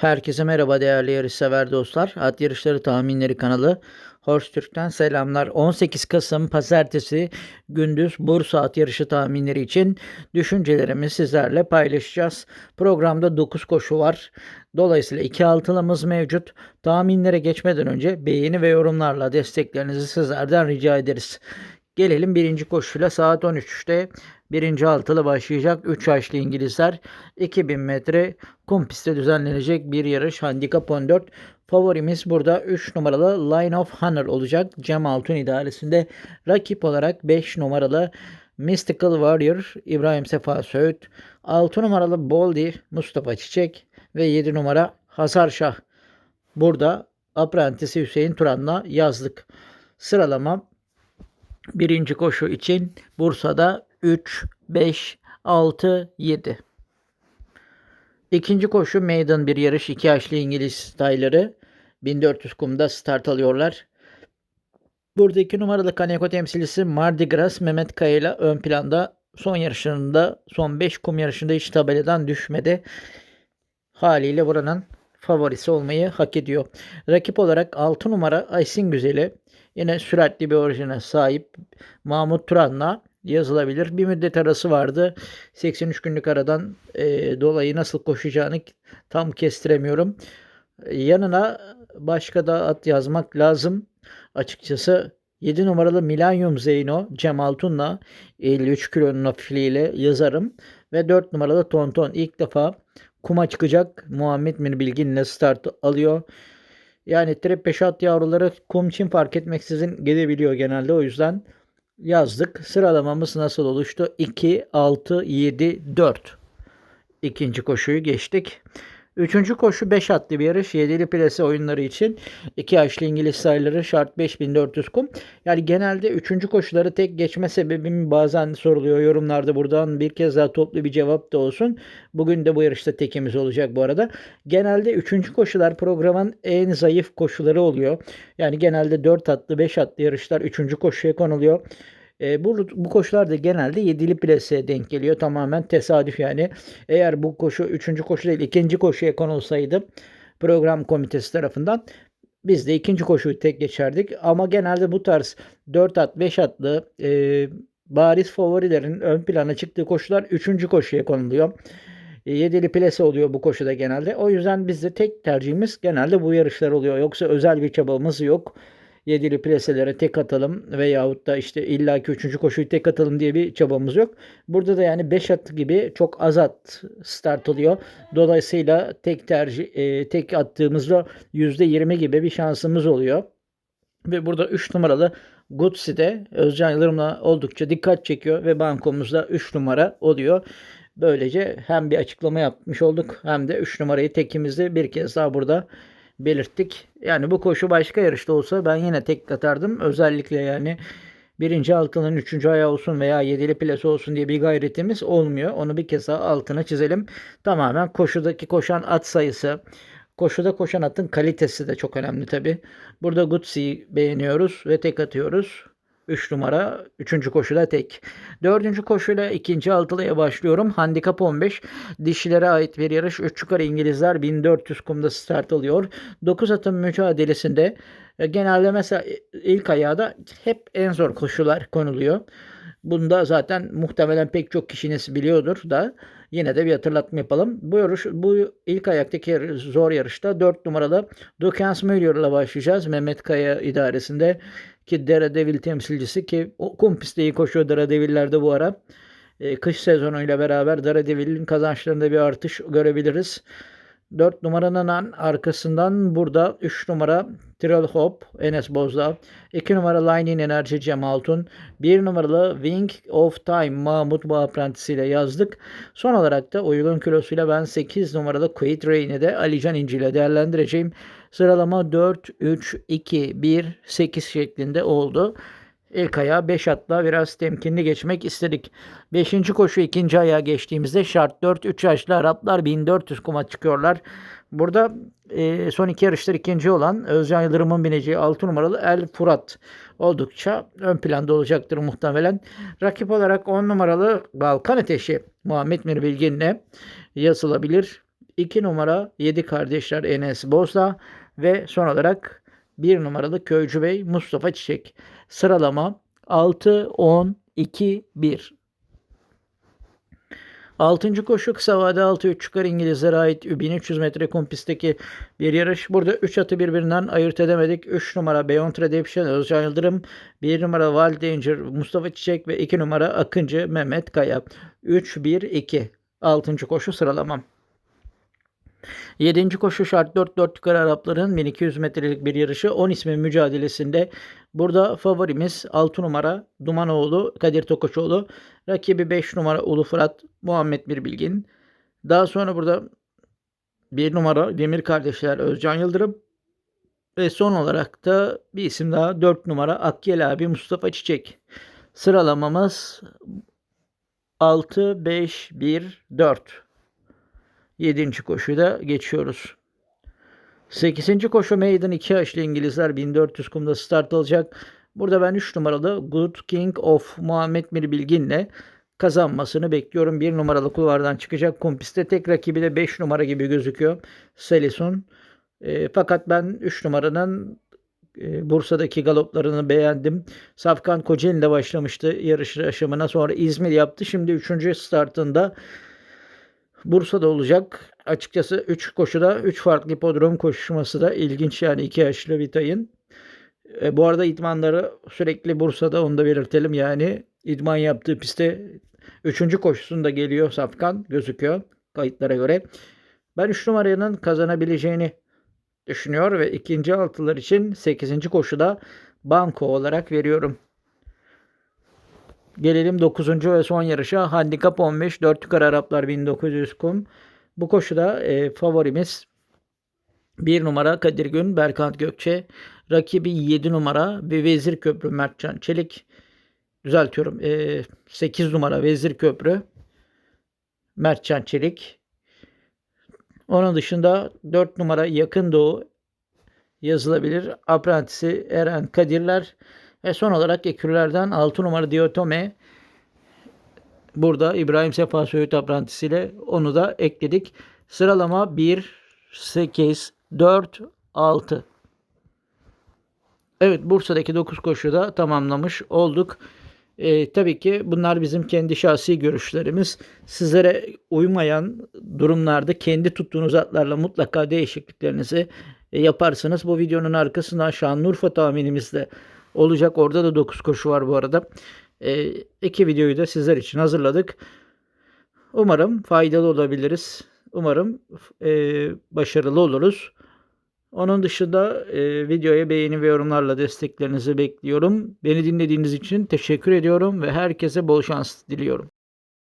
Herkese merhaba değerli yarışsever dostlar. At Yarışları Tahminleri kanalı Horse Türk'ten selamlar. 18 Kasım Pazartesi gündüz Bursa at yarışı tahminleri için düşüncelerimi sizlerle paylaşacağız. Programda 9 koşu var. Dolayısıyla 2 altılımız mevcut. Tahminlere geçmeden önce beğeni ve yorumlarla desteklerinizi sizlerden rica ederiz. Gelelim birinci koşuyla saat 13'te birinci altılı başlayacak. 3 yaşlı İngilizler 2000 metre kum pistte düzenlenecek bir yarış. Handikap 14 favorimiz burada 3 numaralı Line of Honor olacak. Cem Altun idaresinde rakip olarak 5 numaralı Mystical Warrior İbrahim Sefa Söğüt 6 numaralı Boldy Mustafa Çiçek ve 7 numara Hazar Şah. Burada Aprentisi Hüseyin Turan'la yazdık. Sıralama Birinci koşu için Bursa'da 3, 5, 6, 7. İkinci koşu maiden bir yarış. iki yaşlı İngiliz tayları 1400 kumda start alıyorlar. Burada iki numaralı Kaneko temsilcisi Mardi Gras Mehmet Kaya ile ön planda son yarışlarında son 5 kum yarışında hiç tabeladan düşmedi. Haliyle buranın favorisi olmayı hak ediyor. Rakip olarak 6 numara Aysin Güzeli Yine süratli bir orijine sahip Mahmut Turan'la yazılabilir. Bir müddet arası vardı. 83 günlük aradan e, dolayı nasıl koşacağını tam kestiremiyorum. Yanına başka da at yazmak lazım. Açıkçası 7 numaralı Millennium Zeyno Cem Altun'la 53 kilonun hafifliğiyle yazarım. Ve 4 numaralı Tonton ilk defa kuma çıkacak Muhammed Mirbilgin'le start alıyor. Yani trep peşat yavruları kum için fark etmeksizin gelebiliyor genelde. O yüzden yazdık. Sıralamamız nasıl oluştu? 2, 6, 7, 4. İkinci koşuyu geçtik. Üçüncü koşu 5 atlı bir yarış. 7'li plase oyunları için 2 yaşlı İngiliz sayıları şart 5400 kum. Yani genelde üçüncü koşuları tek geçme sebebim bazen soruluyor yorumlarda buradan bir kez daha toplu bir cevap da olsun. Bugün de bu yarışta tekimiz olacak bu arada. Genelde üçüncü koşular programın en zayıf koşuları oluyor. Yani genelde 4 atlı 5 atlı yarışlar üçüncü koşuya konuluyor. E, bu, bu koşular da genelde yedili plase denk geliyor. Tamamen tesadüf yani. Eğer bu koşu üçüncü koşu değil ikinci koşuya konulsaydı program komitesi tarafından biz de ikinci koşuyu tek geçerdik. Ama genelde bu tarz 4 at 5 atlı e, bariz favorilerin ön plana çıktığı koşular üçüncü koşuya konuluyor. E, yedili plase oluyor bu koşuda genelde. O yüzden bizde tek tercihimiz genelde bu yarışlar oluyor. Yoksa özel bir çabamız yok yedili plaselere tek atalım veyahut da işte illaki üçüncü koşuyu tek atalım diye bir çabamız yok. Burada da yani 5 at gibi çok az at start oluyor. Dolayısıyla tek tercih e, tek attığımızda %20 gibi bir şansımız oluyor. Ve burada 3 numaralı Gutsi de Özcan Yıldırım'la oldukça dikkat çekiyor ve bankomuzda 3 numara oluyor. Böylece hem bir açıklama yapmış olduk hem de 3 numarayı tekimizde bir kez daha burada belirttik. Yani bu koşu başka yarışta olsa ben yine tek katardım. Özellikle yani birinci altının üçüncü ayağı olsun veya yedili plası olsun diye bir gayretimiz olmuyor. Onu bir kez daha altına çizelim. Tamamen koşudaki koşan at sayısı, koşuda koşan atın kalitesi de çok önemli tabi. Burada Gutsi'yi beğeniyoruz ve tek atıyoruz. 3 numara 3. koşuda tek. 4. koşuyla 2. altılıya başlıyorum. Handikap 15. Dişilere ait bir yarış. 3 yukarı İngilizler 1400 kumda start alıyor. 9 atın mücadelesinde e, genelde mesela ilk ayağı hep en zor koşular konuluyor. Bunda zaten muhtemelen pek çok kişiniz biliyordur da yine de bir hatırlatma yapalım. Bu yarış bu ilk ayaktaki zor yarışta 4 numaralı Dukans Müller ile başlayacağız. Mehmet Kaya idaresinde ki Daredevil temsilcisi ki kum pistte iyi koşuyor Daredevil'lerde bu ara. E, kış sezonuyla beraber Daredevil'in kazançlarında bir artış görebiliriz. 4 numaranın arkasından burada 3 numara Tyrell Hop, Enes Bozdağ. 2 numara Lightning Enerji Cem Altun. 1 numaralı Wing of Time Mahmut Bağ ile yazdık. Son olarak da uygun kilosuyla ben 8 numaralı Quaid Rain'i de Alican İnci ile değerlendireceğim. Sıralama 4, 3, 2, 1, 8 şeklinde oldu. İlk ayağa 5 atla biraz temkinli geçmek istedik. 5. koşu ikinci ayağa geçtiğimizde şart 4 3 yaşlı Araplar 1400 kuma çıkıyorlar. Burada e, son iki yarışlar ikinci olan Özcan Yıldırım'ın bineceği 6 numaralı El Furat oldukça ön planda olacaktır muhtemelen. Rakip olarak 10 numaralı Balkan Ateşi Muhammed Mir Bilgin'le yazılabilir. 2 numara 7 kardeşler Enes Bozdağ ve son olarak 1 numaralı Köycü Bey Mustafa Çiçek. Sıralama 6, 10, 2, 1. Altıncı koşu kısa vade 6 3 çıkar İngilizlere ait 1300 metre kum pistteki bir yarış. Burada 3 atı birbirinden ayırt edemedik. 3 numara Beyond Redemption Özcan Yıldırım, 1 numara Wild Danger Mustafa Çiçek ve 2 numara Akıncı Mehmet Kaya. 3 1 2. Altıncı koşu sıralamam. Yedinci koşu şart 4-4 yukarı Arapların 1200 metrelik bir yarışı 10 ismin mücadelesinde. Burada favorimiz 6 numara Dumanoğlu Kadir Tokoçoğlu. Rakibi 5 numara Ulu Fırat Muhammed Bir. Daha sonra burada 1 numara Demir Kardeşler Özcan Yıldırım. Ve son olarak da bir isim daha 4 numara Akyel abi Mustafa Çiçek. Sıralamamız 6, 5, 1, 4. 7. koşuda geçiyoruz. 8. koşu Maiden 2 yaşlı İngilizler 1400 kumda start alacak. Burada ben 3 numaralı Good King of Muhammed Mir Bilgin'le kazanmasını bekliyorum. 1 numaralı kulvardan çıkacak. Kumpiste tek rakibi de 5 numara gibi gözüküyor. Selison. E, fakat ben 3 numaranın e, Bursa'daki galoplarını beğendim. Safkan Kocaeli ile başlamıştı yarış aşamına. Sonra İzmir yaptı. Şimdi 3. startında Bursa'da olacak. Açıkçası 3 koşuda 3 farklı hipodrom koşuşması da ilginç yani 2 yaşlı Vitay'ın. E, bu arada idmanları sürekli Bursa'da onu da belirtelim. Yani idman yaptığı pistte 3. koşusunda geliyor Safkan gözüküyor kayıtlara göre. Ben 3 numaranın kazanabileceğini düşünüyor ve ikinci altılar için 8. koşuda banko olarak veriyorum. Gelelim 9. ve son yarışa. Handikap 15. 4 yukarı Araplar 1900 kum. Bu koşuda e, favorimiz 1 numara Kadir Gün, Berkant Gökçe. Rakibi 7 numara ve Vezir Köprü Mertcan Çelik. Düzeltiyorum. E, 8 numara Vezir Köprü Mertcan Çelik. Onun dışında 4 numara Yakın Doğu yazılabilir. Aprentisi Eren Kadirler. Ve son olarak ekürlerden 6 numara Diotome. Burada İbrahim Sefa Söğüt aprentisiyle onu da ekledik. Sıralama 1, 8, 4, 6. Evet Bursa'daki 9 koşuda tamamlamış olduk. Ee, tabii ki bunlar bizim kendi şahsi görüşlerimiz. Sizlere uymayan durumlarda kendi tuttuğunuz atlarla mutlaka değişikliklerinizi yaparsınız. Bu videonun arkasından Şanlıurfa tahminimiz de olacak. Orada da 9 koşu var bu arada. E, iki videoyu da sizler için hazırladık. Umarım faydalı olabiliriz. Umarım e, başarılı oluruz. Onun dışında e, videoya beğeni ve yorumlarla desteklerinizi bekliyorum. Beni dinlediğiniz için teşekkür ediyorum ve herkese bol şans diliyorum.